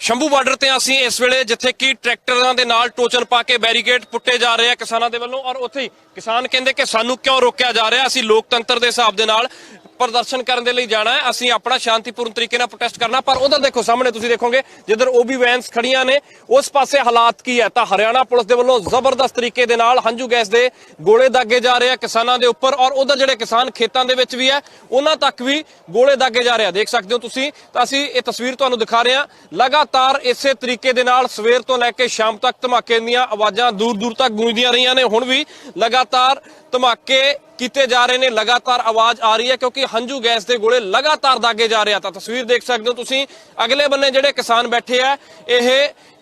Shambhu border ਤੇ ਅਸੀਂ ਇਸ ਵੇਲੇ ਜਿੱਥੇ ਕਿ ਟਰੈਕਟਰਾਂ ਦੇ ਨਾਲ ਟੋਚਨ ਪਾ ਕੇ ਬੈਰੀਕੇਡ ਪੁੱਟੇ ਜਾ ਰਹੇ ਆ ਕਿਸਾਨਾਂ ਦੇ ਵੱਲੋਂ ਔਰ ਉੱਥੇ ਹੀ ਕਿਸਾਨ ਕਹਿੰਦੇ ਕਿ ਸਾਨੂੰ ਕਿਉਂ ਰੋਕਿਆ ਜਾ ਰਿਹਾ? ਅਸੀਂ ਲੋਕਤੰਤਰ ਦੇ ਹਿਸਾਬ ਦੇ ਨਾਲ ਪ੍ਰਦਰਸ਼ਨ ਕਰਨ ਦੇ ਲਈ ਜਾਣਾ ਹੈ। ਅਸੀਂ ਆਪਣਾ ਸ਼ਾਂਤੀਪੂਰਨ ਤਰੀਕੇ ਨਾਲ ਪ੍ਰੋਟੈਸਟ ਕਰਨਾ, ਪਰ ਉਧਰ ਦੇਖੋ, ਸਾਹਮਣੇ ਤੁਸੀਂ ਦੇਖੋਗੇ, ਜਿੱਧਰ ਓਬੀ ਵੈਨਸ ਖੜੀਆਂ ਨੇ, ਉਸ ਪਾਸੇ ਹਾਲਾਤ ਕੀ ਹੈ? ਤਾਂ ਹਰਿਆਣਾ ਪੁਲਿਸ ਦੇ ਵੱਲੋਂ ਜ਼ਬਰਦਸਤ ਤਰੀਕੇ ਦੇ ਨਾਲ ਹੰਝੂ ਗੈਸ ਦੇ ਗੋਲੇ ਦਾਗੇ ਜਾ ਰਹੇ ਆ ਕਿਸਾਨਾਂ ਦੇ ਉੱਪਰ, ਔਰ ਉਧਰ ਜਿਹੜੇ ਕਿਸਾਨ ਖੇਤਾਂ ਦੇ ਵਿੱਚ ਵੀ ਹੈ, ਉਹਨਾਂ ਤੱਕ ਵੀ ਗੋਲੇ ਦਾਗੇ ਜਾ ਰਹੇ ਆ। ਦੇਖ ਸਕਦੇ ਹੋ ਤੁਸੀਂ, ਤਾਂ ਅਸੀਂ ਇਹ ਤਸਵੀਰ ਤੁਹਾਨੂੰ ਦਿਖਾ ਰਹੇ ਹਾਂ। ਲਗਾਤਾਰ ਇਸੇ ਤਰੀਕੇ ਦੇ ਨਾਲ ਸਵੇਰ ਤੋਂ ਲੈ ਕੇ ਸ਼ਾਮ ਤੱਕ ਧਮਾਕੇ ਦੀਆਂ ਆਵਾਜ਼ਾਂ ਦੂਰ ਦੂਰ ਤੱਕ ਗੂੰਜਦੀਆਂ ਰਹੀਆਂ ਨੇ। ਹੁਣ ਵੀ ਲਗਾਤਾਰ ਧਮਾਕੇ ਕੀਤੇ ਜਾ ਰਹੇ ਨੇ ਲਗਾਤਾਰ ਆਵਾਜ਼ ਆ ਰਹੀ ਹੈ ਕਿਉਂਕਿ ਹੰਝੂ ਗੈਸ ਦੇ ਗੋਲੇ ਲਗਾਤਾਰ ਦਾਗੇ ਜਾ ਰਹੇ ਆ। ਤਾਂ ਤਸਵੀਰ ਦੇਖ ਸਕਦੇ ਹੋ ਤੁਸੀਂ। ਅਗਲੇ ਬੰਨੇ ਜਿਹੜੇ ਕਿਸਾਨ ਬੈਠੇ ਆ ਇਹ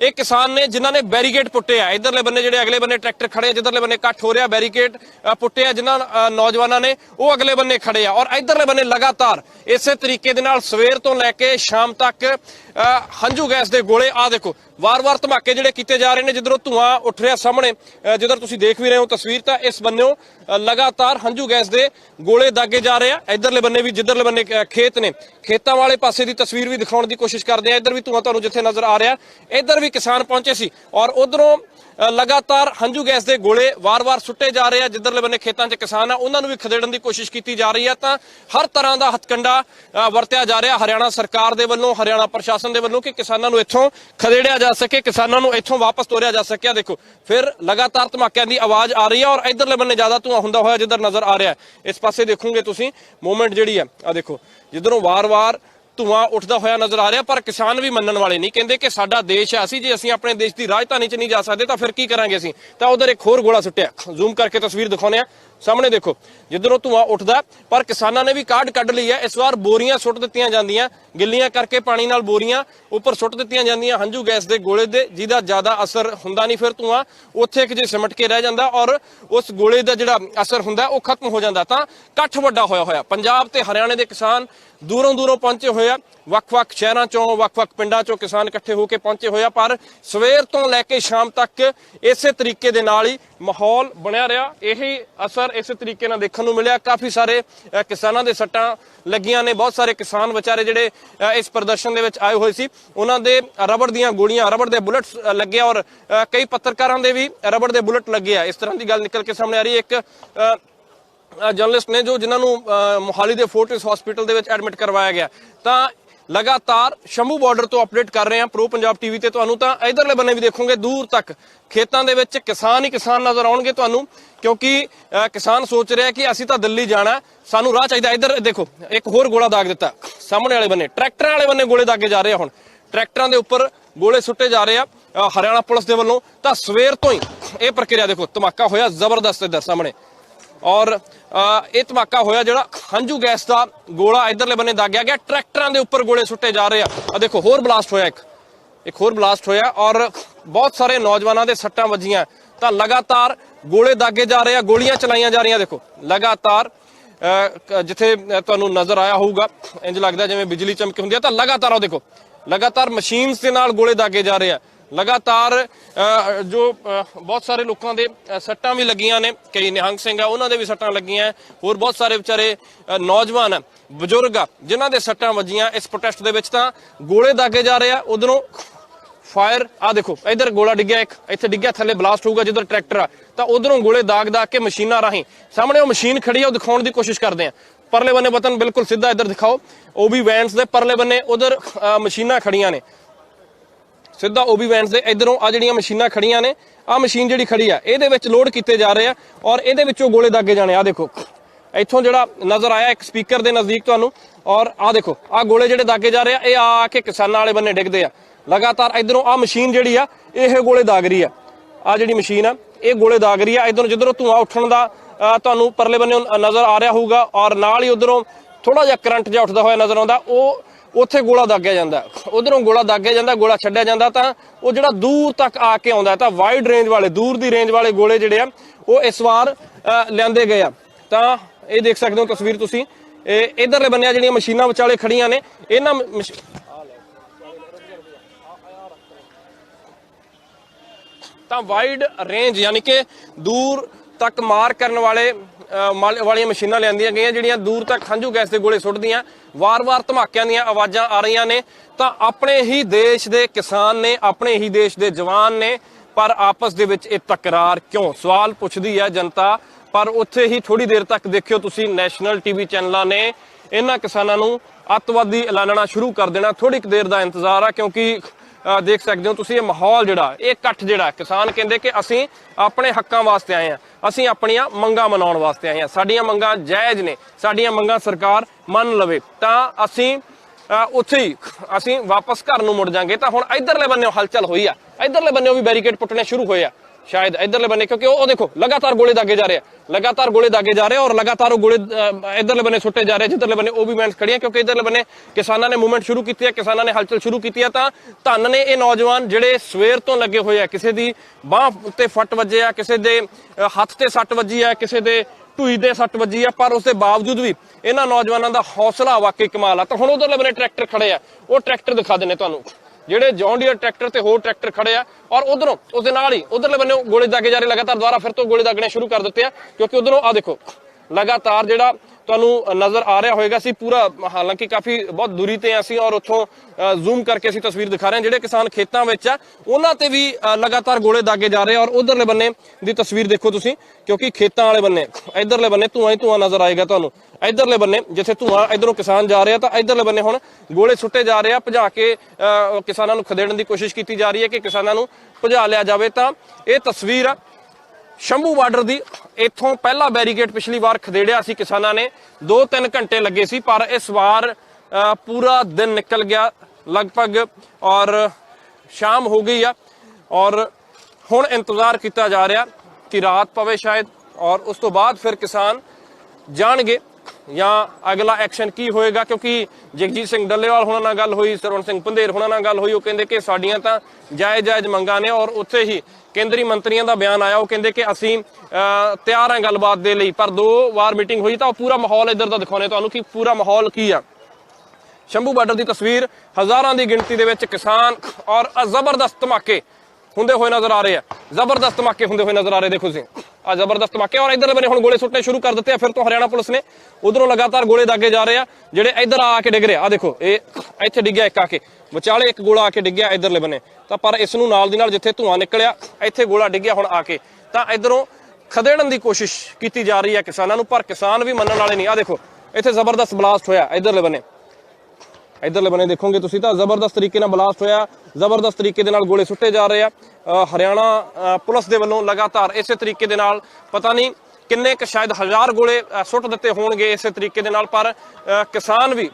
ਇਹ ਕਿਸਾਨ ਨੇ ਜਿਨ੍ਹਾਂ ਨੇ ਬੈਰੀਕੇਡ ਪੁੱਟੇ ਆ। ਇਧਰਲੇ ਬੰਨੇ ਜਿਹੜੇ ਅਗਲੇ ਬੰਨੇ ਟਰੈਕਟਰ ਖੜੇ ਆ ਜਿੱਧਰਲੇ ਬੰਨੇ ਇਕੱਠ ਹੋ ਰਿਹਾ ਬੈਰੀਕੇਡ ਪੁੱਟੇ ਆ ਜਿਨ੍ਹਾਂ ਅ, ਨੌਜਵਾਨਾਂ ਨੇ ਉਹ ਅਗਲੇ ਬੰਨੇ ਖੜੇ ਆ। ਔਰ ਇਧਰਲੇ ਬੰਨੇ ਲਗਾਤਾਰ ਇਸੇ ਤਰੀਕੇ ਦੇ ਨਾਲ ਸਵੇਰ ਤੋਂ ਲੈ ਕੇ ਸ਼ਾਮ ਤੱਕ ਹੰਝੂ ਗੈਸ ਦੇ ਗੋਲੇ ਆ ਦੇਖੋ, ਵਾਰ-ਵਾਰ ਧਮਾਕੇ ਜਿਹੜੇ ਕੀਤੇ ਜਾ ਰਹੇ ਨੇ, ਜਿੱਧਰੋਂ ਧੂਆਂ ਉੱਠ ਰਿਹਾ ਸਾਹਮਣੇ ਜਿੱਧਰ ਤੁਸੀਂ ਦੇਖ ਵੀ ਰਹੇ ਹੋ ਤਸਵੀਰ, ਤਾਂ ਇਸ ਬੰਨਿਓ ਲਗਾਤਾਰ ਹੰਝੂ ਗੈਸ ਦੇ ਗੋਲੇ ਦਾਗੇ ਜਾ ਰਹੇ ਆ। ਇਧਰਲੇ ਬੰਨੇ ਵੀ, ਜਿੱਧਰਲੇ ਬੰਨੇ ਖੇਤ ਨੇ, ਖੇਤਾਂ ਵਾਲੇ ਪਾਸੇ ਦੀ ਤਸਵੀਰ ਵੀ ਦਿਖਾਉਣ ਦੀ ਕੋਸ਼ਿਸ਼ ਕਰਦੇ ਆ। ਇੱਧਰ ਵੀ ਧੂਆਂ ਤੁਹਾਨੂੰ ਜਿੱਥੇ ਨਜ਼ਰ ਆ ਰਿਹਾ। ਇੱਧਰ ਵੀ ਕਿਸਾਨ ਪਹੁੰਚੇ ਸੀ ਔਰ ਉਧਰੋਂ ਲਗਾਤਾਰ ਹੰਝੂ ਗੈਸ ਦੇ ਗੋਲੇ ਵਾਰ-ਵਾਰ ਸੁੱਟੇ ਜਾ ਰਹੇ ਆ ਜਿੱਧਰਲੇ ਬੰਨੇ ਖੇਤਾਂ 'ਚ ਕਿਸਾਨ ਆ ਉਹਨਾਂ ਨੂੰ ਵੀ ਖਦੇੜਨ ਦੀ ਕੋਸ਼ਿਸ਼ ਕੀਤੀ ਜਾ ਰਹੀ ਆ। ਤਾਂ ਹਰ ਤਰ੍ਹਾਂ ਦਾ ਹਥਕੰਡਾ ਅ, ਵਰਤਿਆ ਜਾ ਰਿਹਾ ਹਰਿਆਣਾ ਸਰਕਾਰ ਦੇ ਵੱਲੋਂ ਹਰਿਆਣਾ ਪ੍ਰਸ਼ਾਸਨ ਦੇ ਵੱਲੋਂ ਕਿ ਕਿਸਾਨਾਂ ਨੂੰ ਇੱਥੋਂ ਖਦੇੜਿਆ ਜਾ ਸਕੇ ਕਿਸਾਨਾਂ ਨੂੰ ਇੱਥੋਂ ਵਾਪਸ ਤੋਰਿਆ ਜਾ ਸਕਿਆ ਦੇਖੋ ਫਿਰ ਲਗਾਤਾਰ ਧਮਾਕਿਆਂ ਦੀ ਆਵਾਜ਼ ਆ ਰਹੀ ਹੈ ਔਰ ਇਧਰਲੇ ਬੰਨੇ ਜ਼ਿਆਦਾ ਧੂਆਂ ਹੁੰਦਾ ਹੋਇਆ ਜਿੱਧਰ ਨਜ਼ਰ ਆ ਰਿਹਾ। ਇਸ ਪਾਸੇ ਦੇਖੋਗੇ ਤੁਸੀਂ ਮੂਵਮੈਂਟ ਜਿਹੜੀ ਹੈ ਆ ਦੇਖੋ ਜਿੱਧਰੋਂ ਵਾਰ-ਵਾਰ ਧੂਆਂ ਉੱਠਦਾ ਹੋਇਆ ਨਜ਼ਰ ਆ ਰਿਹਾ, ਪਰ ਕਿਸਾਨ ਵੀ ਮੰਨਣ ਵਾਲੇ ਨਹੀਂ। ਕਹਿੰਦੇ ਕਿ ਸਾਡਾ ਦੇਸ਼ ਹੈ, ਅਸੀਂ ਜੇ ਅਸੀਂ ਆਪਣੇ ਦੇਸ਼ ਦੀ ਰਾਜਧਾਨੀ 'ਚ ਨਹੀਂ ਜਾ ਸਕਦੇ, ਤਾਂ ਫਿਰ ਕੀ ਕਰਾਂਗੇ ਅਸੀਂ? ਤਾਂ ਉਧਰ ਇੱਕ ਹੋਰ ਗੋਲਾ ਸੁੱਟਿਆ। ਜ਼ੂਮ ਕਰਕੇ ਤਸਵੀਰ ਦਿਖਾਉਂਦੇ ਆ ਸਾਹਮਣੇ ਦੇਖੋ, ਜਿੱਧਰੋਂ ਧੂਆਂ ਉੱਠਦਾ, ਪਰ ਕਿਸਾਨਾਂ ਨੇ ਵੀ ਕਾਢ ਕੱਢ ਲਈ ਹੈ। ਇਸ ਵਾਰ ਬੋਰੀਆਂ ਸੁੱਟ ਦਿੱਤੀਆਂ ਜਾਂਦੀਆਂ, ਗਿੱਲੀਆਂ ਕਰਕੇ ਪਾਣੀ ਨਾਲ ਬੋਰੀਆਂ ਉੱਪਰ ਸੁੱਟ ਦਿੱਤੀਆਂ ਜਾਂਦੀਆਂ। ਹੰਝੂ ਗੈਸ ਦੇ ਗੋਲੇ ਦੇ, ਜਿਹਦਾ ਜ਼ਿਆਦਾ ਅਸਰ ਹੁੰਦਾ ਨਹੀਂ ਫਿਰ ਧੂਆਂ। ਉੱਥੇ ਇੱਕ ਜੇ ਸਿਮਟ ਕੇ ਰਹਿ ਜਾਂਦਾ ਔਰ ਉਸ ਗੋਲੇ ਦਾ ਜਿਹੜਾ ਅਸਰ ਹੁੰਦਾ, ਉਹ ਖਤਮ ਹੋ ਜਾਂਦਾ। ਤਾਂ ਇਕੱਠ ਵੱਡਾ ਹੋਇਆ ਹੋਇਆ। ਪੰਜਾਬ ਤੇ ਹਰਿਆਣੇ ਦੇ ਕਿਸਾਨ ਦੂਰੋਂ ਦੂਰੋਂ ਪਹੁੰਚੇ ਹੋਏ ਆ। ਵੱਖ-ਵੱਖ ਸ਼ਹਿਰਾਂ ਚੋਂ ਵੱਖ-ਵੱਖ ਪਿੰਡਾਂ ਚੋਂ ਕਿਸਾਨ ਇਕੱਠੇ ਹੋ ਕੇ ਪਹੁੰਚੇ ਹੋਏ ਆ। ਪਰ ਸਵੇਰ ਤੋਂ ਲੈ ਕੇ ਸ਼ਾਮ ਤੱਕ ਇਸੇ ਤਰੀਕੇ ਦੇ ਨਾਲ ਹੀ ਮਾਹੌਲ ਬਣਿਆ ਰਿਹਾ। ਇਹੀ ਅਸਰ ਇਸੇ ਤਰੀਕੇ ਨਾਲ ਦੇਖਣ ਨੂੰ ਮਿਲਿਆ। ਕਾਫੀ ਸਾਰੇ ਅ, ਕਿਸਾਨਾਂ ਦੇ ਸੱਟਾਂ ਲੱਗੀਆਂ ਨੇ। ਬਹੁਤ ਸਾਰੇ ਕਿਸਾਨ ਵਿਚਾਰੇ ਜਿਹੜੇ ਇਸ ਪ੍ਰਦਰਸ਼ਨ ਦੇ ਵਿੱਚ ਆਏ ਹੋਏ ਸੀ। ਉਹਨਾਂ ਦੇ ਰਬੜ ਦੀਆਂ ਗੋਲੀਆਂ ਰਬੜ ਦੇ ਬੁਲਟਸ ਅ, ਲੱਗੇ ਔਰ ਕਈ ਪੱਤਰਕਾਰਾਂ ਦੇ ਵੀ ਰਬੜ ਦੇ ਬੁਲਟ ਲੱਗੇ ਆ। ਇਸ ਤਰ੍ਹਾਂ ਦੀ ਗੱਲ ਨਿਕਲ ਕੇ ਸਾਹਮਣੇ ਆ ਰਹੀ ਹੈ। ਇੱਕ ਅ, ਜਰਨਲਿਸਟ ਨੇ ਜੋ ਜਿਨ੍ਹਾਂ ਨੂੰ ਅ, ਮੋਹਾਲੀ ਦੇ ਫੋਰਟਿਸ ਹਸਪੀਟਲ ਦੇ ਵਿੱਚ ਐਡਮਿਟ ਕਰਵਾਇਆ ਗਿਆ ਤਾਂ ਲਗਾਤਾਰ ਸ਼ੰਭੂ ਬਾਰਡਰ ਤੋਂ ਅਪਡੇਟ ਕਰ ਰਹੇ ਹਾਂ ਪ੍ਰੋ ਪੰਜਾਬ ਟੀਵੀ ਤੇ ਤੁਹਾਨੂੰ ਤਾਂ ਇਧਰਲੇ ਬੰਨੇ ਵੀ ਦੇਖੋਗੇ ਦੂਰ ਤੱਕ ਖੇਤਾਂ ਦੇ ਵਿੱਚ ਕਿਸਾਨ ਹੀ ਕਿਸਾਨ ਨਜ਼ਰ ਆਉਣਗੇ ਤੁਹਾਨੂੰ ਕਿਉਂਕਿ ਕਿਸਾਨ ਸੋਚ ਰਿਹਾ ਕਿ ਅਸੀਂ ਤਾਂ ਦਿੱਲੀ ਜਾਣਾ ਸਾਨੂੰ ਰਾਹ ਚਾਹੀਦਾ ਇੱਧਰ ਦੇਖੋ ਇੱਕ ਹੋਰ ਗੋਲਾ ਦਾਗ ਦਿੱਤਾ ਸਾਹਮਣੇ ਵਾਲੇ ਬੰਨੇ ਟਰੈਕਟਰਾਂ ਵਾਲੇ ਬੰਨੇ ਗੋਲੇ ਦਾਗੇ ਜਾ ਰਹੇ ਆ ਹੁਣ ਟਰੈਕਟਰਾਂ ਦੇ ਉੱਪਰ ਗੋਲੇ ਸੁੱਟੇ ਜਾ ਰਹੇ ਆ ਹਰਿਆਣਾ ਪੁਲਿਸ ਦੇ ਵੱਲੋਂ ਤਾਂ ਸਵੇਰ ਤੋਂ ਹੀ ਇਹ ਪ੍ਰਕਿਰਿਆ ਦੇਖੋ ਧਮਾਕਾ ਹੋਇਆ ਜ਼ਬਰਦਸਤ ਇੱਧਰ ਸਾਹਮਣੇ ਔਰ ਇਹ ਧਮਾਕਾ ਹੋਇਆ ਜਿਹੜਾ ਹੰਝੂ ਗੈਸ ਦਾ ਗੋਲਾ ਇਧਰਲੇ ਬੰਨੇ ਦਾਗਿਆ ਗਿਆ। ਟਰੈਕਟਰਾਂ ਦੇ ਉੱਪਰ ਗੋਲੇ ਸੁੱਟੇ ਜਾ ਰਹੇ ਆ। ਆ ਦੇਖੋ ਹੋਰ ਬਲਾਸਟ ਹੋਇਆ ਇੱਕ। ਇੱਕ ਹੋਰ ਬਲਾਸਟ ਹੋਇਆ ਔਰ ਬਹੁਤ ਸਾਰੇ ਨੌਜਵਾਨਾਂ ਦੇ ਸੱਟਾਂ ਵੱਜੀਆਂ। ਤਾਂ ਲਗਾਤਾਰ ਗੋਲੇ ਦਾਗੇ ਜਾ ਰਹੇ ਆ ਗੋਲੀਆਂ ਚਲਾਈਆਂ ਜਾ ਰਹੀਆਂ। ਦੇਖੋ ਲਗਾਤਾਰ ਅ, ਜਿੱਥੇ ਤੁਹਾਨੂੰ ਨਜ਼ਰ ਆਇਆ ਹੋਊਗਾ ਇੰਜ ਲੱਗਦਾ ਜਿਵੇਂ ਬਿਜਲੀ ਚਮਕੀ ਹੁੰਦੀ ਆ। ਤਾਂ ਲਗਾਤਾਰ ਉਹ ਦੇਖੋ ਲਗਾਤਾਰ ਮਸ਼ੀਨਸ ਦੇ ਨਾਲ ਗੋਲੇ ਦਾਗੇ ਜਾ ਰਹੇ ਆ। ਲਗਾਤਾਰ ਅ, ਜੋ ਬਹੁਤ ਸਾਰੇ ਲੋਕਾਂ ਦੇ ਸੱਟਾਂ ਵੀ ਲੱਗੀਆਂ ਨੇ ਕਈ ਨਿਹੰਗ ਸਿੰਘ ਆ ਉਹਨਾਂ ਦੇ ਵੀ ਸੱਟਾਂ ਲੱਗੀਆਂ ਹੋਰ ਬਹੁਤ ਸਾਰੇ ਵਿਚਾਰੇ ਨੌਜਵਾਨ ਆ, ਬਜ਼ੁਰਗ ਆ ਜਿਨ੍ਹਾਂ ਦੇ ਸੱਟਾਂ ਵੱਜੀਆਂ ਇਸ ਪ੍ਰੋਟੈਸਟ ਦੇ ਵਿੱਚ ਤਾਂ ਗੋਲੇ ਦਾਗੇ ਜਾ ਰਹੇ ਆ ਉਧਰੋਂ ਫਾਇਰ ਆ ਦੇਖੋ ਇਧਰ ਗੋਲਾ ਡਿੱਗਿਆ ਇੱਕ ਇੱਥੇ ਡਿੱਗਿਆ ਥੱਲੇ ਬਲਾਸਟ ਹੋਊਗਾ ਜਿੱਧਰ ਟਰੈਕਟਰ ਆ ਤਾਂ ਉਧਰੋਂ ਗੋਲੇ ਦਾਗ ਦਾਗ ਕੇ ਮਸ਼ੀਨਾਂ ਰਾਹੀਂ ਸਾਹਮਣੇ ਉਹ ਮਸ਼ੀਨ ਖੜੀ ਆ ਉਹ ਦਿਖਾਉਣ ਦੀ ਕੋਸ਼ਿਸ਼ ਕਰਦੇ ਆ ਪਰਲੇ ਬੰਨੇ ਬਤਨ ਬਿਲਕੁਲ ਸਿੱਧਾ ਇੱਧਰ ਦਿਖਾਓ ਉਹ ਵੀ ਵੈਨਸ ਦੇ ਪਰਲੇ ਬੰਨੇ ਉਧਰ ਮਸ਼ੀਨਾਂ ਖੜੀਆਂ ਨੇ ਸਿੱਧਾ ਓਬੀ ਵੈਨਸ ਦੇ ਇਧਰੋਂ ਆ ਜਿਹੜੀਆਂ ਮਸ਼ੀਨਾਂ ਖੜੀਆਂ ਨੇ, ਆ ਮਸ਼ੀਨ ਜਿਹੜੀ ਖੜੀ ਆ, ਇਹਦੇ ਵਿੱਚ ਲੋਡ ਕੀਤੇ ਜਾ ਰਹੇ ਆ ਔਰ ਇਹਦੇ ਵਿੱਚੋਂ ਗੋਲੇ ਦਾਗੇ ਜਾਣੇ ਆ। ਦੇਖੋ, ਇੱਥੋਂ ਜਿਹੜਾ ਨਜ਼ਰ ਆਇਆ, ਇੱਕ ਸਪੀਕਰ ਦੇ ਨਜ਼ਦੀਕ ਤੁਹਾਨੂੰ, ਔਰ ਆ ਦੇਖੋ ਆ ਗੋਲੇ ਜਿਹੜੇ ਦਾਗੇ ਜਾ ਰਹੇ ਆ, ਇਹ ਆ ਕੇ ਕਿਸਾਨਾਂ ਵਾਲੇ ਬੰਨੇ ਡਿੱਗਦੇ ਆ। ਲਗਾਤਾਰ ਇਧਰੋਂ ਆ ਮਸ਼ੀਨ ਜਿਹੜੀ ਆ, ਇਹ ਗੋਲੇ ਦਾਗ ਰਹੀ ਆ। ਆ ਜਿਹੜੀ ਮਸ਼ੀਨ ਆ, ਇਹ ਗੋਲੇ ਦਾਗ ਰਹੀ ਆ। ਇਧਰੋਂ ਜਿੱਧਰੋਂ ਧੂਆਂ ਉੱਠਣ ਦਾ ਤੁਹਾਨੂੰ ਪਰਲੇ ਬੰਨੇ ਨਜ਼ਰ ਆ ਰਿਹਾ ਹੋਊਗਾ, ਔਰ ਨਾਲ ਹੀ ਉਧਰੋਂ ਥੋੜਾ ਜਿਹਾ ਕਰੰਟ ਜਿਹਾ ਉੱਠਦਾ ਹੋਇਆ ਨਜ਼ਰ ਆਉਂਦਾ, ਉਹ ਉੱਥੇ ਗੋਲਾ ਦਾਗਿਆ ਜਾਂਦਾ। ਉਧਰੋਂ ਗੋਲਾ ਦਾਗਿਆ ਜਾਂਦਾ, ਗੋਲਾ ਛੱਡਿਆ ਜਾਂਦਾ ਤਾਂ ਉਹ ਜਿਹੜਾ ਦੂਰ ਤੱਕ ਆ ਕੇ ਆਉਂਦਾ ਤਾਂ ਵਾਈਡ ਰੇਂਜ ਵਾਲੇ, ਦੂਰ ਦੀ ਰੇਂਜ ਵਾਲੇ ਗੋਲੇ ਜਿਹੜੇ ਆ, ਉਹ ਇਸ ਵਾਰ ਲਿਆਂਦੇ ਗਏ ਆ। ਤਾਂ ਇਹ ਦੇਖ ਸਕਦੇ ਹੋ ਤਸਵੀਰ ਤੁਸੀਂ। ਇਹ ਇਧਰਲੇ ਬੰਨੇ ਜਿਹੜੀਆਂ ਮਸ਼ੀਨਾਂ ਵਿਚਾਲੇ ਖੜੀਆਂ ਨੇ, ਇਹਨਾਂ ਤਾਂ ਵਾਈਡ ਰੇਂਜ ਯਾਨੀ ਕਿ ਦੂਰ ਤੱਕ ਮਾਰ ਕਰਨ ਵਾਲੇ ਵਾਲੀਆਂ ਮਸ਼ੀਨਾਂ ਲਿਆਂਦੀਆਂ ਗਈਆਂ, ਜਿਹੜੀਆਂ ਦੂਰ ਤੱਕ ਹੰਝੂ ਗੈਸ ਦੇ ਗੋਲੇ ਸੁੱਟਦੀਆਂ। ਵਾਰ-ਵਾਰ ਧਮਾਕਿਆਂ ਦੀਆਂ ਆਵਾਜ਼ਾਂ ਆ ਰਹੀਆਂ ਨੇ। ਤਾਂ ਆਪਣੇ ਹੀ ਦੇਸ਼ ਦੇ ਕਿਸਾਨ ਨੇ, ਆਪਣੇ ਹੀ ਦੇਸ਼ ਦੇ ਜਵਾਨ ਨੇ, ਪਰ ਆਪਸ ਦੇ ਵਿੱਚ ਇਹ ਤਕਰਾਰ ਕਿਉਂ? ਸਵਾਲ ਪੁੱਛਦੀ ਹੈ ਜਨਤਾ। ਪਰ ਉੱਥੇ ਹੀ ਥੋੜੀ ਦੇਰ ਤੱਕ ਦੇਖਿਓ ਤੁਸੀਂ ਨੈਸ਼ਨਲ ਟੀਵੀ ਚੈਨਲਾਂ ਨੇ ਇਹਨਾਂ ਕਿਸਾਨਾਂ ਨੂੰ ਅੱਤਵਾਦੀ ਐਲਾਨਣਾ ਸ਼ੁਰੂ ਕਰ ਦੇਣਾ। ਥੋੜੀ ਕੁ ਦੇਰ ਦਾ ਇੰਤਜ਼ਾਰ ਆ, ਕਿਉਂਕਿ ਦੇਖ ਸਕਦੇ ਹੋ ਤੁਸੀਂ ਇਹ ਮਾਹੌਲ ਜਿਹੜਾ, ਇਹ ਇਕੱਠ ਜਿਹੜਾ, ਕਿਸਾਨ ਕਹਿੰਦੇ ਕਿ ਅਸੀਂ ਆਪਣੇ ਹੱਕਾਂ ਵਾਸਤੇ ਆਏ ਆ ਅਸੀਂ ਆਪਣੀਆਂ ਮੰਗਾਂ ਮਨਾਉਣ ਵਾਸਤੇ ਆਏ ਹਾਂ। ਸਾਡੀਆਂ ਮੰਗਾਂ ਜਾਇਜ਼ ਨੇ। ਸਾਡੀਆਂ ਮੰਗਾਂ ਸਰਕਾਰ ਮੰਨ ਲਵੇ। ਤਾਂ ਅਸੀਂ ਅ, ਉੱਥੇ ਹੀ ਅਸੀਂ ਵਾਪਸ ਘਰ ਨੂੰ ਮੁੜ ਜਾਾਂਗੇ। ਤਾਂ ਹੁਣ ਇਧਰਲੇ ਬੰਨੇੋਂ ਹਲਚਲ ਹੋਈ ਆ। ਇਧਰਲੇ ਬੰਨੇੋਂ ਵੀ ਬੈਰੀਕੇਡ ਪੁੱਟਣੇ ਸ਼ੁਰੂ ਹੋਏ ਆ। ਸ਼ਾਇਦ ਇਧਰਲੇ ਬੰਨੇ ਕਿਉਂਕਿ ਉਹ ਦੇਖੋ ਲਗਾਤਾਰ ਗੋਲੇ ਦਾਗੇ ਜਾ ਰਹੇ ਆ ਲਗਾਤਾਰ ਗੋਲੇ ਦਾਗੇ ਜਾ ਰਹੇ ਔਰ ਲਗਾਤਾਰ ਉਹ ਗੋਲੇ ਇਧਰਲੇ ਬੰਨੇ ਸੁੱਟੇ ਜਾ ਰਹੇ ਜਿੱਧਰਲੇ ਬੰਨੇ ਓਬੀਮੈਂਟਸ ਖੜੀਆਂ ਕਿਉਂਕਿ ਇਧਰਲੇ ਬੰਨੇ ਕਿਸਾਨਾਂ ਨੇ ਮੂਵਮੈਂਟ ਸ਼ੁਰੂ ਕੀਤੀ ਹੈ ਕਿਸਾਨਾਂ ਨੇ ਹਲਚਲ ਸ਼ੁਰੂ ਕੀਤੀ ਹੈ ਤਾਂ ਧੰਨ ਨੇ ਇਹ ਨੌਜਵਾਨ ਜਿਹੜੇ ਸਵੇਰ ਤੋਂ ਲੱਗੇ ਹੋਏ ਆ ਕਿਸੇ ਦੀ ਬਾਹ ਉੱਤੇ ਫੱਟ ਵੱਜੇ ਆ ਕਿਸੇ ਦੇ ਹੱਥ ਤੇ ਸੱਟ ਵੱਜੀ ਆ ਕਿਸੇ ਦੇ ਢੂਈ ਦੇ ਸੱਟ ਵੱਜੀ ਆ ਪਰ ਉਸ ਦੇ ਬਾਵਜੂਦ ਵੀ ਇਹਨਾਂ ਨੌਜਵਾਨਾਂ ਦਾ ਹੌਸਲਾ ਵਾਕਈ ਕਮਾਲ ਆ ਤਾਂ ਹੁਣ ਉਧਰਲੇ ਬੰਨੇ ਟਰੈਕਟਰ ਖੜੇ ਆ ਉਹ ਟਰੈਕਟਰ ਦਿਖਾ ਦਿੰਨੇ ਤੁਹਾਨੂੰ ਜਿਹੜੇ ਜੌਨ ਡੀਅਰ ਟਰੈਕਟਰ ਤੇ ਹੋਰ ਟਰੈਕਟਰ ਖੜੇ ਆ ਔਰ ਉਧਰੋਂ, ਉਸ ਦੇ ਨਾਲ ਹੀ ਉਧਰਲੇ ਬੰਨੇ ਗੋਲੇ ਦਾਗੇ ਜਾ ਰਹੇ, ਲਗਾਤਾਰ ਦੁਬਾਰਾ ਫਿਰ ਤੋਂ ਗੋਲੇ ਦਾਗਣੇ ਸ਼ੁਰੂ ਕਰ ਦਿੱਤੇ ਆ, ਕਿਉਂਕਿ ਉਧਰੋਂ ਆ ਦੇਖੋ, ਲਗਾਤਾਰ ਜਿਹੜਾ ਤੁਹਾਨੂੰ ਨਜ਼ਰ ਆ ਰਿਹਾ ਹੋਵੇਗਾ ਸੀ ਪੂਰਾ ਹਾਲਾਂਕਿ ਕਾਫੀ ਬਹੁਤ ਦੂਰੀ ਤੇ ਅਸੀਂ ਔਰ ਉੱਥੋਂ ਜ਼ੂਮ ਕਰਕੇ ਅਸੀਂ ਤਸਵੀਰ ਦਿਖਾ ਰਹੇ ਹਾਂ। ਜਿਹੜੇ ਕਿਸਾਨ ਖੇਤਾਂ ਵਿੱਚ ਆ ਉਹਨਾਂ ਤੇ ਵੀ ਲਗਾਤਾਰ ਗੋਲੇ ਦਾਗੇ ਜਾ ਰਹੇ ਔਰ ਉਧਰਲੇ ਬੰਨੇ ਦੀ ਤਸਵੀਰ ਦੇਖੋ ਤੁਸੀਂ ਕਿਉਂਕਿ ਖੇਤਾਂ ਵਾਲੇ ਬੰਨੇ ਇਧਰਲੇ ਬੰਨੇ ਧੂਆਂ ਹੀ ਧੂਆਂ ਨਜ਼ਰ ਆਏਗਾ ਤੁਹਾਨੂੰ। ਇਧਰਲੇ ਬੰਨੇ ਜਿੱਥੇ ਧੂਆਂ ਇਧਰੋਂ ਕਿਸਾਨ ਜਾ ਰਹੇ ਆ ਤਾਂ ਇਧਰਲੇ ਬੰਨੇ ਹੁਣ ਗੋਲੇ ਸੁੱਟੇ ਜਾ ਰਹੇ ਆ ਭਜਾ ਕੇ ਅ, ਕਿਸਾਨਾਂ ਨੂੰ ਖਦੇੜਨ ਦੀ ਕੋਸ਼ਿਸ਼ ਕੀਤੀ ਜਾ ਰਹੀ ਹੈ ਕਿ ਕਿਸਾਨਾਂ ਨੂੰ ਭਜਾ ਲਿਆ ਜਾਵੇ। ਤਾਂ ਇਹ ਤਸਵੀਰ ਆ ਸ਼ੰਭੂ ਬਾਰਡਰ ਦੀ ਇੱਥੋਂ ਪਹਿਲਾ ਬੈਰੀਕੇਡ ਪਿਛਲੀ ਵਾਰ ਖਦੇੜਿਆ ਸੀ ਕਿਸਾਨਾਂ ਨੇ। 2-3 ਘੰਟੇ ਲੱਗੇ ਸੀ, ਪਰ ਇਸ ਵਾਰ ਪੂਰਾ ਦਿਨ ਨਿਕਲ ਗਿਆ, ਲਗਭਗ, ਔਰ ਸ਼ਾਮ ਹੋ ਗਈ ਆ, ਔਰ ਹੁਣ ਇੰਤਜ਼ਾਰ ਕੀਤਾ ਜਾ ਰਿਹਾ ਕਿ ਰਾਤ ਪਵੇ ਸ਼ਾਇਦ, ਔਰ ਉਸ ਤੋਂ ਬਾਅਦ ਫਿਰ ਕਿਸਾਨ ਜਾਣਗੇ। ਜਾਂ ਅਗਲਾ ਐਕਸ਼ਨ ਕੀ ਹੋਏਗਾ? ਕਿਉਂਕਿ ਜਗਜੀਤ ਸਿੰਘ ਡੱਲੇਵਾਲ ਹੁਣਾਂ ਨਾਲ ਗੱਲ ਹੋਈ ਸਰਵਣ ਸਿੰਘ ਪੰਧੇਰ ਹੁਣਾਂ ਨਾਲ ਗੱਲ ਹੋਈ ਉਹ ਕਹਿੰਦੇ ਕਿ ਸਾਡੀਆਂ ਤਾਂ ਜਾਇਜ਼ ਜਾਇਜ਼ ਮੰਗਾਂ ਨੇ ਔਰ ਉੱਥੇ ਹੀ ਕੇਂਦਰੀ ਮੰਤਰੀਆਂ ਦਾ ਬਿਆਨ ਆਇਆ। ਉਹ ਕਹਿੰਦੇ ਕਿ ਅਸੀਂ ਅਹ, ਤਿਆਰ ਹਾਂ ਗੱਲਬਾਤ ਦੇ ਲਈ ਪਰ ਦੋ ਵਾਰ ਮੀਟਿੰਗ ਹੋਈ ਤਾਂ ਉਹ ਪੂਰਾ ਮਾਹੌਲ ਇੱਧਰ ਦਾ ਦਿਖਾਉਣੇ ਤੁਹਾਨੂੰ ਕਿ ਪੂਰਾ ਮਾਹੌਲ ਕੀ ਆ। ਸ਼ੰਭੂ ਬਾਰਡਰ ਦੀ ਤਸਵੀਰ ਹਜ਼ਾਰਾਂ ਦੀ ਗਿਣਤੀ ਦੇ ਵਿੱਚ ਕਿਸਾਨ ਔਰ ਜ਼ਬਰਦਸਤ ਧਮਾਕੇ ਹੁੰਦੇ ਹੋਏ ਨਜ਼ਰ ਆ ਰਹੇ ਆ। ਜ਼ਬਰਦਸਤ ਧਮਾਕੇ ਹੁੰਦੇ ਹੋਏ ਨਜ਼ਰ ਆ ਰਹੇ, ਦੇਖੋ ਤੁਸੀਂ। ਆ ਜ਼ਬਰਦਸਤ ਧਮਾਕੇ ਔਰ ਇਧਰ ਬਨੇ ਹੁਣ ਗੋਲੇ ਸੁੱਟਣੇ ਸ਼ੁਰੂ ਕਰ ਦਿੱਤੇ ਆ, ਫਿਰ ਤੋਂ ਹਰਿਆਣਾ ਪੁਲਿਸ ਨੇ। ਉਧਰੋਂ ਲਗਾਤਾਰ ਗੋਲੇ ਦਾਗੇ ਜਾ ਰਹੇ ਆ, ਜਿਹੜੇ ਇਧਰ ਆ ਕੇ ਡਿੱਗ ਰਹੇ ਆ। ਆਹ ਦੇਖੋ, ਇਹ ਇੱਥੇ ਡਿੱਗਿਆ ਇੱਕ ਆ ਕੇ। ਵਿਚਾਲੇ ਇੱਕ ਗੋਲਾ ਆ ਕੇ ਡਿੱਗਿਆ ਇਧਰਲੇ ਬਨੇ। ਤਾਂ ਪਰ ਇਸ ਨੂੰ ਨਾਲ ਦੀ ਨਾਲ ਜਿੱਥੇ ਧੂਆਂ ਨਿਕਲਿਆ, ਇੱਥੇ ਗੋਲਾ ਡਿੱਗਿਆ ਹੁਣ ਆ ਕੇ। ਤਾਂ ਇਧਰੋਂ ਖਦੇੜਨ ਦੀ ਕੋਸ਼ਿਸ਼ ਕੀਤੀ ਜਾ ਰਹੀ ਹੈ ਕਿਸਾਨਾਂ ਨੂੰ, ਪਰ ਕਿਸਾਨ ਵੀ ਮੰਨਣ ਵਾਲੇ ਨਹੀਂ। ਆ ਦੇਖੋ, ਇੱਥੇ ਜ਼ਬਰਦਸਤ ਬਲਾਸਟ ਹੋਇਆ ਇਧਰਲੇ ਬਨੇ। ਇਧਰਲੇ ਬਣੇ ਦੇਖੋਗੇ ਤੁਸੀਂ ਤਾਂ ਜ਼ਬਰਦਸਤ ਤਰੀਕੇ ਨਾਲ ਬਲਾਸਟ ਹੋਇਆ, ਜ਼ਬਰਦਸਤ ਤਰੀਕੇ ਦੇ ਨਾਲ ਗੋਲੇ ਸੁੱਟੇ ਜਾ ਰਹੇ ਆ। ਹਰਿਆਣਾ ਪੁਲਿਸ ਦੇ ਵੱਲੋਂ ਲਗਾਤਾਰ ਇਸੇ ਤਰੀਕੇ ਦੇ ਨਾਲ, ਪਤਾ ਨਹੀਂ ਕਿੰਨੇ ਕੁ ਸ਼ਾਇਦ ਹਜ਼ਾਰ ਗੋਲੇ ਸੁੱਟ ਦਿੱਤੇ ਹੋਣਗੇ ਇਸੇ ਤਰੀਕੇ ਦੇ ਨਾਲ, ਪਰ ਕਿਸਾਨ ਵੀ,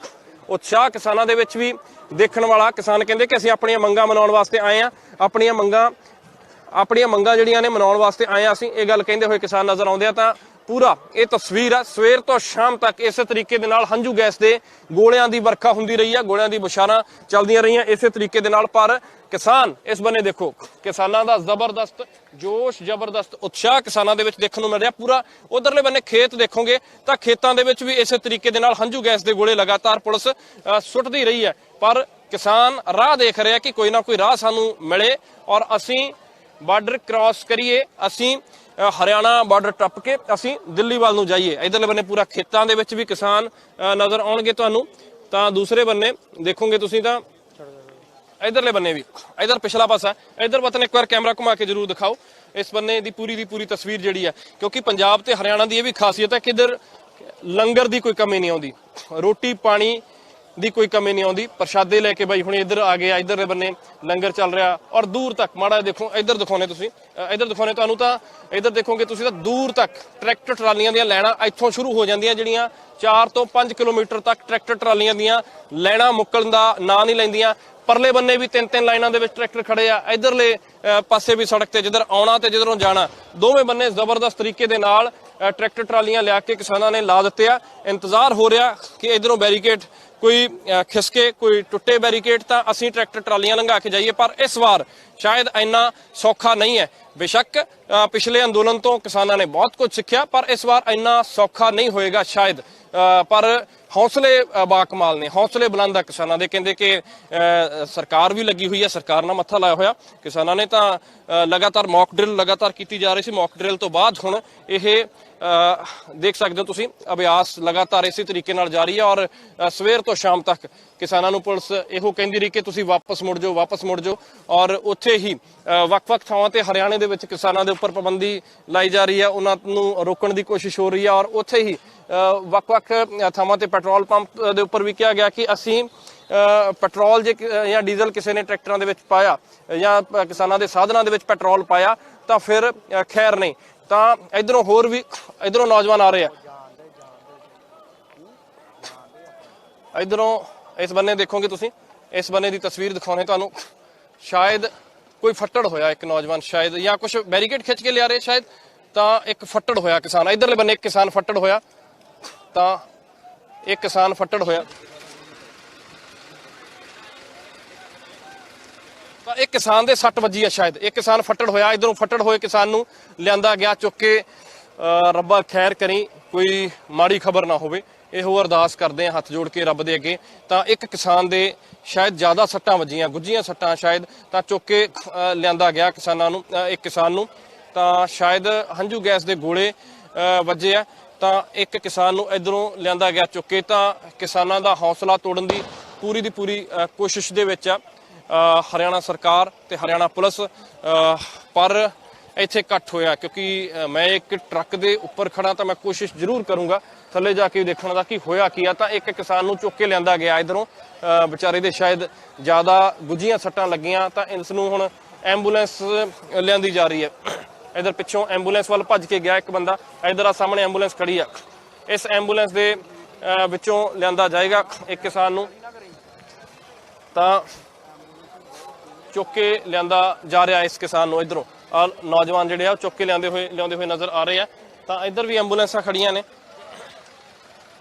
ਉਤਸ਼ਾਹ ਕਿਸਾਨਾਂ ਦੇ ਵਿੱਚ ਵੀ ਦੇਖਣ ਵਾਲਾ ਕਿਸਾਨ ਕਹਿੰਦੇ ਕਿ ਅਸੀਂ ਆਪਣੀਆਂ ਮੰਗਾਂ ਮਨਾਉਣ ਵਾਸਤੇ ਆਏ ਆ, ਆਪਣੀਆਂ ਮੰਗਾਂ ਆਪਣੀਆਂ ਮੰਗਾਂ ਜਿਹੜੀਆਂ ਨੇ ਮਨਾਉਣ ਵਾਸਤੇ ਆਏ ਆ ਅਸੀਂ, ਇਹ ਗੱਲ ਕਹਿੰਦੇ ਹੋਏ ਕਿਸਾਨ ਨਜ਼ਰ ਆਉਂਦੇ ਆ ਤਾਂ ਪੂਰਾ। ਇਹ ਤਸਵੀਰ ਆ। ਸਵੇਰ ਤੋਂ ਸ਼ਾਮ ਤੱਕ ਇਸੇ ਤਰੀਕੇ ਦੇ ਨਾਲ ਹੰਝੂ ਗੈਸ ਦੇ ਗੋਲਿਆਂ ਦੀ ਵਰਖਾ ਹੁੰਦੀ ਰਹੀ ਆ। ਗੋਲਿਆਂ ਦੀ ਬੁਸ਼ਾਰਾਂ ਚੱਲਦੀਆਂ ਰਹੀਆਂ ਇਸੇ ਤਰੀਕੇ ਦੇ ਨਾਲ। ਪਰ ਕਿਸਾਨ ਇਸ ਬੰਨੇ ਦੇਖੋ ਕਿਸਾਨਾਂ ਦਾ ਜ਼ਬਰਦਸਤ ਜੋਸ਼ ਜ਼ਬਰਦਸਤ ਉਤਸ਼ਾਹ ਕਿਸਾਨਾਂ ਦੇ ਵਿੱਚ ਦੇਖਣ ਨੂੰ ਮਿਲ ਰਿਹਾ। ਪੂਰਾ ਉਧਰਲੇ ਬੰਨੇ ਖੇਤ ਦੇਖੋਗੇ ਤਾਂ ਖੇਤਾਂ ਦੇ ਵਿੱਚ ਵੀ ਇਸੇ ਤਰੀਕੇ ਦੇ ਨਾਲ ਹੰਝੂ ਗੈਸ ਦੇ ਗੋਲੇ ਲਗਾਤਾਰ ਪੁਲਿਸ ਅ, ਸੁੱਟਦੀ ਰਹੀ ਹੈ। ਪਰ ਕਿਸਾਨ ਰਾਹ ਦੇਖ ਰਿਹਾ ਕਿ ਕੋਈ ਨਾ ਕੋਈ ਰਾਹ ਸਾਨੂੰ ਮਿਲੇ ਔਰ ਅਸੀਂ ਬਾਰਡਰ ਕ੍ਰਾਸ ਕਰੀਏ। ਅਸੀਂ ਹਰਿਆਣਾ ਬਾਰਡਰ ਟੱਪ ਕੇ ਅਸੀਂ ਦਿੱਲੀ ਵੱਲ ਨੂੰ ਜਾਈਏ। ਇਧਰਲੇ ਬੰਨੇ ਪੂਰਾ ਖੇਤਾਂ ਦੇ ਵਿੱਚ ਵੀ ਕਿਸਾਨ ਨਜ਼ਰ ਆਉਣਗੇ ਤੁਹਾਨੂੰ। ਤਾਂ ਦੂਸਰੇ ਬੰਨੇ ਦੇਖੋਗੇ ਤੁਸੀਂ ਤਾਂ ਇਧਰਲੇ ਬੰਨੇ ਵੀ। ਇਧਰ ਪਿਛਲਾ ਪਾਸਾ। ਇਧਰ ਵਤਨ ਇੱਕ ਵਾਰ ਕੈਮਰਾ ਘੁਮਾ ਕੇ ਜਰੂਰ ਦਿਖਾਓ। ਇਸ ਬੰਨੇ ਦੀ ਪੂਰੀ ਦੀ ਪੂਰੀ ਤਸਵੀਰ ਜਿਹੜੀ ਹੈ ਕਿਉਂਕਿ ਪੰਜਾਬ ਤੇ ਹਰਿਆਣਾ ਦੀ ਇਹ ਵੀ ਖਾਸੀਅਤ ਹੈ ਕਿ ਇਧਰ ਲੰਗਰ ਦੀ ਕੋਈ ਕਮੀ ਨਹੀਂ ਆਉਂਦੀ। ਰੋਟੀ ਪਾਣੀ ਦੀ ਕੋਈ ਕਮੀ ਨਹੀਂ ਆਉਂਦੀ। ਪ੍ਰਸ਼ਾਦੇ ਲੈ ਕੇ ਬਾਈ, ਹੁਣ ਇੱਧਰ ਆ ਗਏ ਆ ਦੇ ਬੰਨੇ ਲੰਗਰ ਚੱਲ ਰਿਹਾ। ਔਰ ਦੂਰ ਤੱਕ, ਮਾੜਾ ਦੇਖੋ, ਇੱਧਰ ਦਿਖਾਉਣੇ ਤੁਸੀਂ। ਇੱਧਰ ਦਿਖਾਉਣੇ ਤੁਹਾਨੂੰ ਤਾਂ। ਇੱਧਰ ਦੇਖੋਗੇ ਤੁਸੀਂ ਤਾਂ ਦੂਰ ਤੱਕ ਟਰੈਕਟਰ ਟਰਾਲੀਆਂ ਦੀਆਂ ਲਾਈਨਾਂ ਇੱਥੋਂ ਸ਼ੁਰੂ ਹੋ ਜਾਂਦੀਆਂ ਜਿਹੜੀਆਂ 4 ਤੋਂ 5 ਕਿਲੋਮੀਟਰ ਤੱਕ ਟਰੈਕਟਰ ਟਰਾਲੀਆਂ ਦੀਆਂ ਲਾਈਨਾਂ ਮੁੱਕਣ ਦਾ ਨਾਂ ਨਹੀਂ ਲੈਂਦੀਆਂ। ਪਰਲੇ ਬੰਨੇ ਵੀ ਤਿੰਨ ਤਿੰਨ ਲਾਈਨਾਂ ਦੇ ਵਿੱਚ ਟਰੈਕਟਰ ਖੜੇ ਆ। ਇਧਰਲੇ ਪਾਸੇ ਵੀ ਸੜਕ ਤੇ ਜਿੱਧਰ ਆਉਣਾ ਤੇ ਜਿੱਧਰੋਂ ਜਾਣਾ। ਦੋਵੇਂ ਬੰਨੇ ਜ਼ਬਰਦਸਤ ਤਰੀਕੇ ਦੇ ਨਾਲ ਟਰੈਕਟਰ ਟਰਾਲੀਆਂ ਲਿਆ ਕੇ ਕਿਸਾਨਾਂ ਨੇ ਲਾ ਦਿੱਤੇ ਆ। ਇੰਤਜ਼ਾਰ ਹੋ ਰਿਹਾ ਕਿ ਇਧਰੋਂ ਬੈਰੀਕੇਡ ਕੋਈ ਅ, ਖਿਸਕੇ ਕੋਈ ਟੁੱਟੇ ਬੈਰੀਕੇਡ ਤਾਂ ਅਸੀਂ ਟਰੈਕਟਰ ਟਰਾਲੀਆਂ ਲੰਘਾ ਕੇ ਜਾਈਏ ਪਰ ਇਸ ਵਾਰ ਸ਼ਾਇਦ ਇੰਨਾ ਸੌਖਾ ਨਹੀਂ ਹੈ। ਬੇਸ਼ੱਕ ਅ, ਪਿਛਲੇ ਅੰਦੋਲਨ ਤੋਂ ਕਿਸਾਨਾਂ ਨੇ ਬਹੁਤ ਕੁਝ ਸਿੱਖਿਆ ਪਰ ਇਸ ਵਾਰ ਇੰਨਾ ਸੌਖਾ ਨਹੀਂ ਹੋਏਗਾ ਸ਼ਾਇਦ। ਅ, ਪਰ ਹੌਸਲੇ ਬਾਕਮਾਲ ਨੇ, ਹੌਸਲੇ ਬੁਲੰਦ ਆ ਕਿਸਾਨਾਂ ਦੇ। ਕਹਿੰਦੇ ਕਿ ਸਰਕਾਰ ਵੀ ਲੱਗੀ ਹੋਈ ਹੈ ਸਰਕਾਰ ਨਾਲ ਮੱਥਾ ਲਾਇਆ ਹੋਇਆ। ਕਿਸਾਨਾਂ ਨੇ ਤਾਂ ਲਗਾਤਾਰ ਮੌਕ ਡਰਿਲ ਲਗਾਤਾਰ ਕੀਤੀ ਜਾ ਰਹੀ ਸੀ। ਮੌਕ ਡਰਿਲ ਤੋਂ ਬਾਅਦ ਹੁਣ ਇਹ ਦੇਖ ਸਕਦੇ ਹੋ ਤੁਸੀਂ, ਅਭਿਆਸ ਲਗਾਤਾਰ ਇਸੇ ਤਰੀਕੇ ਨਾਲ ਜਾਰੀ ਹੈ ਔਰ ਸਵੇਰ ਤੋਂ ਸ਼ਾਮ ਤੱਕ ਕਿਸਾਨਾਂ ਨੂੰ ਪੁਲਿਸ ਇਹੋ ਕਹਿੰਦੀ ਰਹੀ ਕਿ ਤੁਸੀਂ ਵਾਪਸ ਮੁੜ ਜਾਓ, ਵਾਪਸ ਮੁੜ ਜਾਓ। ਔਰ ਉੱਥੇ ਹੀ ਵੱਖ-ਵੱਖ ਥਾਵਾਂ ਤੇ ਹਰਿਆਣੇ ਦੇ ਵਿੱਚ ਕਿਸਾਨਾਂ ਦੇ ਉੱਪਰ ਪਾਬੰਦੀ ਲਾਈ ਜਾ ਰਹੀ ਹੈ ਉਹਨਾਂ ਨੂੰ ਰੋਕਣ ਦੀ ਕੋਸ਼ਿਸ਼ ਹੋ ਰਹੀ ਹੈ ਔਰ ਉੱਥੇ ਹੀ ਵੱਖ-ਵੱਖ ਥਾਵਾਂ ਤੇ ਪੈਟਰੋਲ ਪੰਪ ਦੇ ਉੱਪਰ ਵੀ ਕਿਹਾ ਗਿਆ ਕਿ ਅਸੀਂ ਅ, ਪੈਟਰੋਲ ਜੇ ਜਾਂ ਡੀਜ਼ਲ ਕਿਸੇ ਨੇ ਟਰੈਕਟਰਾਂ ਦੇ ਵਿੱਚ ਪਾਇਆ ਜਾਂ ਕਿਸਾਨਾਂ ਦੇ ਸਾਧਨਾਂ ਦੇ ਵਿੱਚ ਪੈਟਰੋਲ ਪਾਇਆ ਤਾਂ ਫਿਰ ਖੈਰ ਨਹੀਂ। ਤਾਂ ਇਧਰੋਂ ਹੋਰ ਵੀ ਇਧਰੋਂ ਨੌਜਵਾਨ ਆ ਰਹੇ ਆ। ਇਧਰੋਂ ਇਸ ਬੰਨੇ ਦੇਖੋਗੇ ਤੁਸੀਂ ਇਸ ਬੰਨੇ ਦੀ ਤਸਵੀਰ ਦਿਖਾਉਣੇ ਤੁਹਾਨੂੰ। ਸ਼ਾਇਦ ਕੋਈ ਫੱਟੜ ਹੋਇਆ ਇੱਕ ਨੌਜਵਾਨ ਸ਼ਾਇਦ ਜਾਂ ਕੁਝ ਬੈਰੀਕੇਡ ਖਿੱਚ ਕੇ ਲਿਆ ਰਹੇ ਸ਼ਾਇਦ ਤਾਂ ਇੱਕ ਫੱਟੜ ਹੋਇਆ ਕਿਸਾਨ ਇਧਰਲੇ ਬੰਨੇ ਇੱਕ ਕਿਸਾਨ ਫੱਟੜ ਹੋਇਆ। ਤਾਂ ਇੱਕ ਕਿਸਾਨ ਫੱਟੜ ਹੋਇਆ। ਤਾਂ ਇੱਕ ਕਿਸਾਨ ਦੇ ਸੱਟ ਵੱਜੀ ਆ ਸ਼ਾਇਦ। ਇੱਕ ਕਿਸਾਨ ਫੱਟੜ ਹੋਇਆ, ਇਧਰੋਂ ਫੱਟੜ ਹੋਏ ਕਿਸਾਨ ਨੂੰ ਲਿਆਂਦਾ ਗਿਆ, ਚੁੱਕ ਕੇ ਰੱਬਾ ਖੈਰ ਕਰੀ, ਕੋਈ ਮਾੜੀ ਖਬਰ ਨਾ ਹੋਵੇ। ਇਹੋ ਅਰਦਾਸ ਕਰਦੇ ਆ, ਹੱਥ ਜੋੜ ਕੇ ਰੱਬ ਦੇ ਅੱਗੇ। ਤਾਂ ਇੱਕ ਕਿਸਾਨ ਦੇ ਸ਼ਾਇਦ ਜ਼ਿਆਦਾ ਸੱਟਾਂ ਵੱਜੀਆਂ ਗੁੱਜੀਆਂ ਸੱਟਾਂ ਸ਼ਾਇਦ, ਤਾਂ ਚੁੱਕ ਕੇ ਲਿਆਂਦਾ ਗਿਆ ਕਿਸਾਨਾਂ ਨੂੰ, ਅਹ, ਇੱਕ ਕਿਸਾਨ ਨੂੰ। ਤਾਂ ਸ਼ਾਇਦ ਹੰਝੂ ਗੈਸ ਦੇ ਗੋਲੇ ਵੱਜੇ ਆ। ਤਾਂ ਇੱਕ ਕਿਸਾਨ ਨੂੰ ਇਧਰੋਂ ਲਿਆਂਦਾ ਗਿਆ ਚੁੱਕੇ ਤਾਂ ਕਿਸਾਨਾਂ ਦਾ ਹੌਸਲਾ ਤੋੜਨ ਦੀ ਪੂਰੀ ਦੀ ਪੂਰੀ ਕੋਸ਼ਿਸ਼ ਦੇ ਵਿੱਚ ਆ। ਹਰਿਆਣਾ ਸਰਕਾਰ ਤੇ ਹਰਿਆਣਾ ਪੁਲਿਸ ਪਰ ਇੱਥੇ ਇਕੱਠ ਹੋਇਆ ਕਿਉਂਕਿ ਮੈਂ ਇੱਕ ਟਰੱਕ ਦੇ ਉੱਪਰ ਖੜਾ ਤਾਂ ਮੈਂ ਕੋਸ਼ਿਸ਼ ਜ਼ਰੂਰ ਕਰੂੰਗਾ ਥੱਲੇ ਜਾ ਕੇ ਦੇਖਣ ਦਾ ਕਿ ਹੋਇਆ ਕੀ ਆ। ਤਾਂ ਇੱਕ ਕਿਸਾਨ ਨੂੰ ਚੁੱਕ ਕੇ ਲਿਆਂਦਾ ਗਿਆ ਇਧਰੋਂ ਵਿਚਾਰੇ ਦੇ ਸ਼ਾਇਦ ਜ਼ਿਆਦਾ ਗੁੱਝੀਆਂ ਸੱਟਾਂ ਲੱਗੀਆਂ ਤਾਂ ਇਸ ਨੂੰ ਹੁਣ ਐਂਬੂਲੈਂਸ ਲਿਆਂਦੀ ਜਾ ਰਹੀ ਹੈ। ਇਧਰ ਪਿੱਛੋਂ ਐਂਬੂਲੈਂਸ ਵੱਲ ਭੱਜ ਕੇ ਗਿਆ ਇੱਕ ਬੰਦਾ ਇਧਰ ਆ ਸਾਹਮਣੇ ਐਂਬੂਲੈਂਸ ਖੜੀ ਆ। ਇਸ ਐਂਬੂਲੈਂਸ ਦੇ ਅ, ਵਿੱਚੋਂ ਲਿਆਂਦਾ ਜਾਏਗਾ ਇੱਕ ਕਿਸਾਨ ਨੂੰ। ਤਾਂ ਚੁੱਕ ਕੇ ਲਿਆਂਦਾ ਜਾ ਰਿਹਾ ਇਸ ਕਿਸਾਨ ਨੂੰ ਇਧਰੋਂ। ਆ ਨੌਜਵਾਨ ਜਿਹੜੇ ਆ ਉਹ ਚੁੱਕ ਕੇ ਲਿਆਂਦੇ ਹੋਏ ਲਿਆਉਂਦੇ ਹੋਏ ਨਜ਼ਰ ਆ ਰਹੇ ਆ। ਤਾਂ ਇੱਧਰ ਵੀ ਐਂਬੂਲੈਂਸਾਂ ਖੜੀਆਂ ਨੇ।